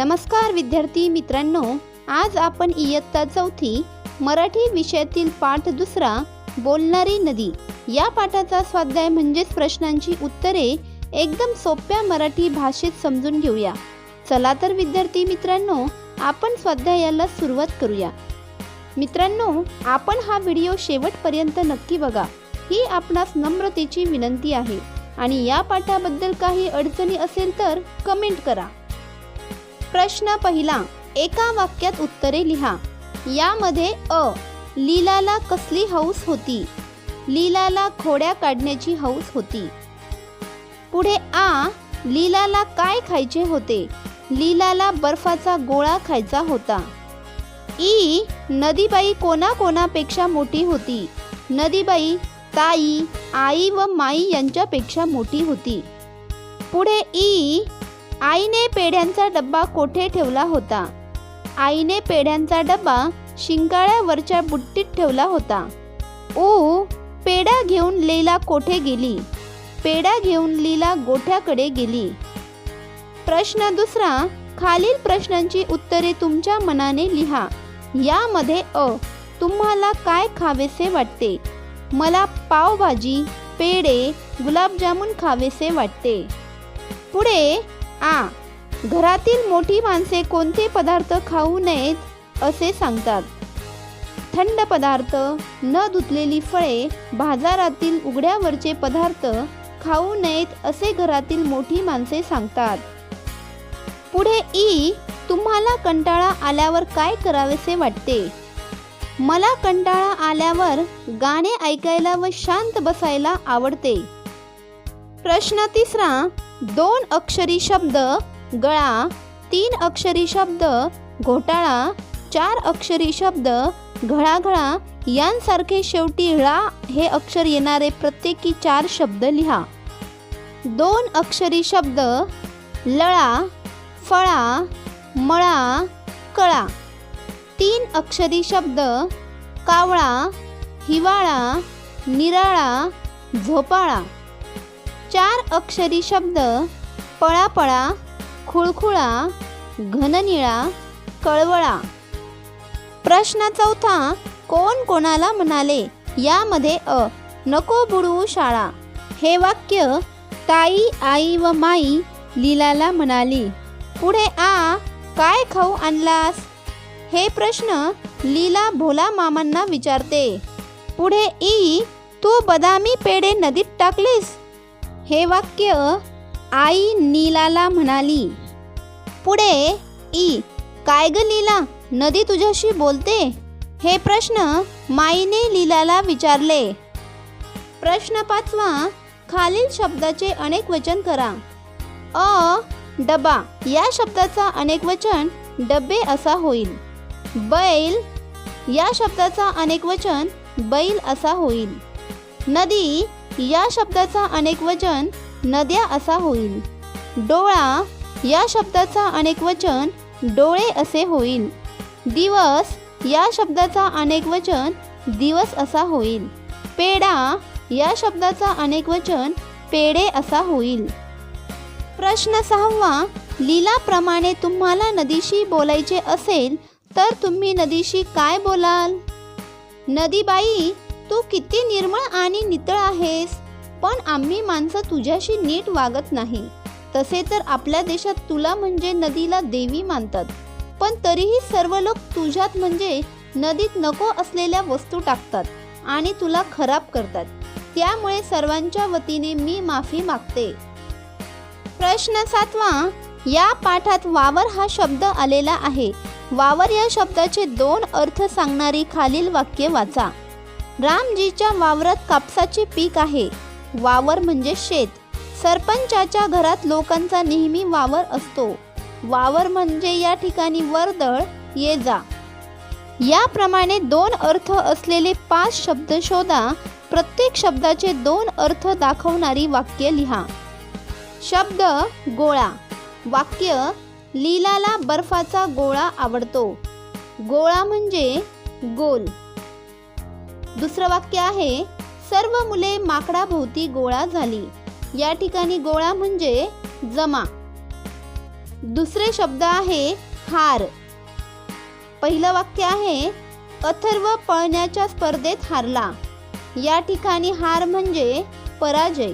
नमस्कार विद्यार्थी मित्रांनो आज आपण इयत्ता चौथी मराठी विषयातील पाठ दुसरा बोलणारी नदी. या पाठाचा स्वाध्याय म्हणजेच प्रश्नांची उत्तरे एकदम सोप्या मराठी भाषेत समजून घेऊया. चला तर विद्यार्थी मित्रांनो आपण स्वाध्यायाला सुरुवात करूया. मित्रांनो आपण हा व्हिडिओ शेवटपर्यंत नक्की बघा. ही आपणास नम्रतेची विनंती आहे. आणि या पाठाबद्दल काही अडचणी असेल तर कमेंट करा. प्रश्न पहिला एका वाक्यात उत्तरे लिहा. यामध्ये अ लीलाला कसली हौस होती? लीलाला खोड्या काढण्याची हौस होती. पुढे आ लीलाला काय खायचे होते? लीलाला बर्फाचा गोळा खायचा होता. ई नदीबाई कोणाकोणापेक्षा मोठी होती? नदीबाई ताई आई व माई यांच्यापेक्षा मोठी होती. पुढे ई आईने पेढ्यांचा डब्बा कोठे ठेवला होता? आईने पेढ्यांचा डब्बा शिंकाळ्यावरच्या बुट्टीत ठेवला होता. ओ पेढा घेऊन लीला कोठे गेली? पेढा घेऊन लीला गोठ्याकडे गेली. प्रश्न दुसरा खालील प्रश्नांची उत्तरे तुमच्या मनाने लिहा. यामध्ये अ तुम्हाला काय खावेसे वाटते? मला पावभाजी पेढे गुलाबजामुन खावेसे वाटते. पुढे आ घरातील मोठी माणसे कोणते पदार्थ खाऊ नयेत असे सांगतात. थंड पदार्थ न धुतलेली फळे बाजारातील उघड्यावरचे पदार्थ खाऊ नयेत असे घरातील मोठी माणसे सांगतात. पुढे ई तुम्हाला कंटाळा आल्यावर काय करावेसे वाटते? मला कंटाळा आल्यावर गाणे ऐकायला व शांत बसायला आवडते. प्रश्न तिसरा दोन अक्षरी शब्द गळा तीन अक्षरी शब्द घोटाळा चार अक्षरी शब्द घळाघळा यांसारखे शेवटी ळा हे अक्षर येणारे प्रत्येकी चार शब्द लिहा. दोन अक्षरी शब्द लळा फळा मळा कळा. तीन अक्षरी शब्द कावळा हिवाळा निराळा झोपाळा. चार अक्षरी शब्द. पळापळा खुळखुळा घननिळा कळवळा. प्रश्न चौथा कोण कोणाला म्हणाले? यामध्ये अ नको बुडवू शाळा. हे वाक्य ताई आई व माई लीलाला म्हणाली. पुढे आ काय खाऊ आणलास? हे प्रश्न लीला भोला मामांना विचारते. पुढे ई तू बदामी पेढे नदीत टाकलीस? हे वाक्य आई नीलाला म्हणाली पुढे ई काय ग लीला नदी तुझ्याशी बोलते? हे प्रश्न माईने लीलाला विचारले. प्रश्न पाचवा खालील शब्दाचे अनेक वचन करा. अ डबा या शब्दाचा अनेक वचन डबे असा होईल. बैल या शब्दाचा अनेक वचन बैल असा होईल. नदी या शब्दाचा अनेक वचन नद्या असा होईल. डोळा या शब्दाचा अनेक वचन डोळे असे होईल. दिवस या शब्दाचा अनेक वचन दिवस असा होईल. पेढा या शब्दाचा अनेक वचन पेडे असा होईल. प्रश्न सहावा लीलाप्रमाणे तुम्हाला नदीशी बोलायचे असेल तर तुम्ही नदीशी काय बोलाल? नदीबाई तू किती निर्मळ आणि नितळ आहेस पण आम्ही माणसं तुझ्याशी नीट वागत नाही. तसे तर आपल्या देशात तुला म्हणजे नदीला देवी मानतात पण तरीही सर्व लोक तुझ्यात म्हणजे नदीत नको असलेल्या वस्तू टाकतात आणि तुला खराब करतात. त्यामुळे सर्वांच्या वतीने मी माफी मागते. प्रश्न सातवा या पाठात वावर हा शब्द आलेला आहे. वावर या शब्दाचे दोन अर्थ सांगणारी खालील वाक्य वाचा. रामजीच्या वावरात कापसाचे पीक आहे. वावर म्हणजे शेत. सरपंचाच्या घरात लोकांचा नेहमी वावर असतो. वावर म्हणजे या ठिकाणी वर्दळ ये जा. याप्रमाणे दोन अर्थ असलेले पाच शब्द शोधा. प्रत्येक शब्दाचे दोन अर्थ दाखवणारी वाक्य लिहा. शब्द गोळा. वाक्य लीलाला बर्फाचा गोळा आवडतो. गोळा म्हणजे गोल. दुसरं वाक्य आहे सर्व मुले माकडाभोवती गोळा झाली. या ठिकाणी गोळा म्हणजे जमा. दुसरे शब्द आहे हार. पहिलं वाक्य आहे अथर्व पळण्याच्या स्पर्धेत हारला. या ठिकाणी हार म्हणजे पराजय.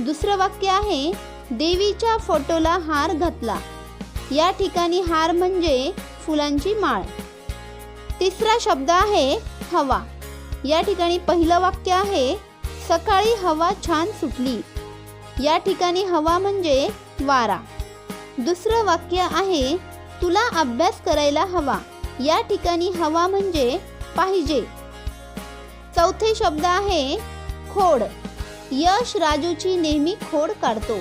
दुसरं वाक्य आहे देवीच्या फोटोला हार घातला. या ठिकाणी हार म्हणजे फुलांची माळ. तिसरा शब्द आहे हवा. या ठिकाणी पहिलं वाक्य आहे सकाळी हवा छान सुटली. या ठिकाणी हवा म्हणजे वारा. दुसरं वाक्य आहे तुला अभ्यास करायला हवा. या ठिकाणी हवा म्हणजे पाहिजे. चौथे शब्द आहे खोड. यश राजूची नेहमी खोड काढतो.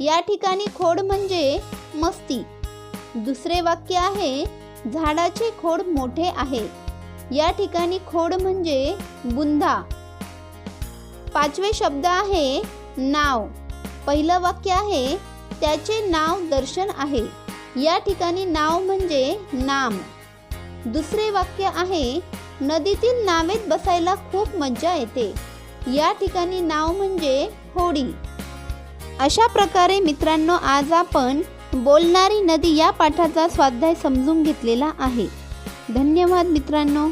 या ठिकाणी खोड म्हणजे मस्ती. दुसरे वाक्य आहे झाडाचे खोड मोठे आहे. या ठिकाणी खोड म्हणजे बुंदा. पाचवे शब्द आहे नाव. पहिलं वाक्य आहे त्याचे नाव दर्शन आहे. या ठिकाणी नाव म्हणजे नाम. दुसरे वाक्य आहे नदीतील नावेत बसायला खूप मज्जा येते. या ठिकाणी नाव म्हणजे होडी. अशा प्रकारे मित्रांनो आज आपण बोलणारी नदी या पाठाचा स्वाध्याय समजून घेतलेला आहे. धन्यवाद मित्रांनो.